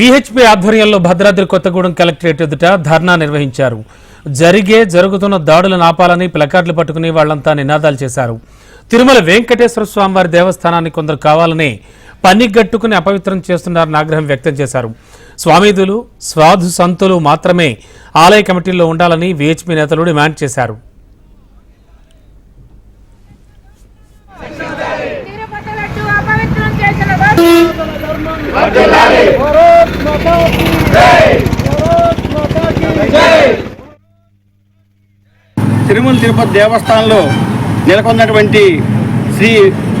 PHP ఆధ్వర్యంలో Bhadradri Kothagudem collectorate ఎదుట ధర్నా నిర్వహించారు. జరిగే జరుగుతున్న దాడులను ఆపాలని ప్లకార్డులు పట్టుకుని వాళ్ళంతా నినాదాలు చేశారు. తిరుమల వెంకటేశ్వర స్వామివారి దేవస్థానాన్ని కొందరు కావాలని పనిగట్టుకుని అపవిత్రం చేస్తున్నారని ఆగ్రహం వ్యక్తం చేశారు. స్వామీదులు స్వాధు సంతులు మాత్రమే ఆలయ కమిటీల్లో ఉండాలని విహెచ్పి నేతలు డిమాండ్ చేశారు. అపవిత్రం చేసిన వారు తిరుమల తిరుపతి దేవస్థానంలో నెలకొన్నటువంటి శ్రీ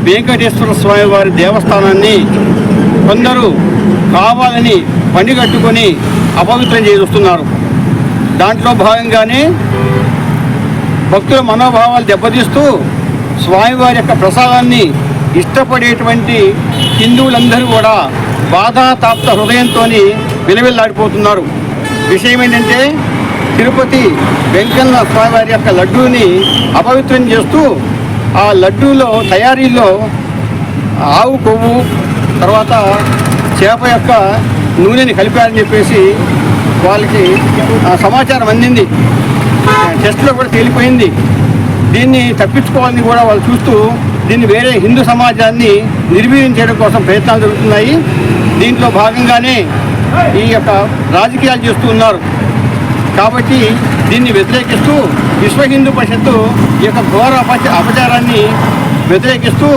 వెంకటేశ్వర స్వామి వారి దేవస్థానాన్ని కొందరు కావాలని పండిగట్టుకొని అపవిత్రం చేస్తున్నారు. దాంట్లో భాగంగానే భక్తుల మనోభావాలు దెబ్బతీస్తూ స్వామివారి యొక్క ప్రసాదాన్ని ఇష్టపడేటువంటి హిందువులందరూ కూడా బాధాతాప్త హృదయంతో విలవిల్లాడిపోతున్నారు. విషయం ఏంటంటే తిరుపతి వెంకన్న స్వామివారి యొక్క లడ్డూని అపవిత్రం చేస్తూ ఆ లడ్డూలో తయారీలో ఆవు కొవ్వు తర్వాత చేప యొక్క నూనెని కలిపారని చెప్పేసి వాళ్ళకి సమాచారం అందింది. టెస్ట్లో కూడా తేలిపోయింది. దీన్ని తప్పించుకోవాలని కూడా వాళ్ళు చూస్తూ దీన్ని వేరే హిందూ సమాజాన్ని నిర్వీర్యం చేయడం కోసం ప్రయత్నాలు జరుగుతున్నాయి. దీంట్లో భాగంగానే ఈ యొక్క రాజకీయాలు చేస్తూ ఉన్నారు. కాబట్టి దీన్ని వ్యతిరేకిస్తూ విశ్వ హిందూ పరిషత్తు ఈ యొక్క ఘోర అపచ అపచారాన్ని వ్యతిరేకిస్తూ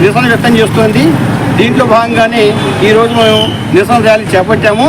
నిరసన వ్యక్తం చేస్తోంది. దీంట్లో భాగంగానే ఈరోజు మేము నిరసన ర్యాలీ చేపట్టాము.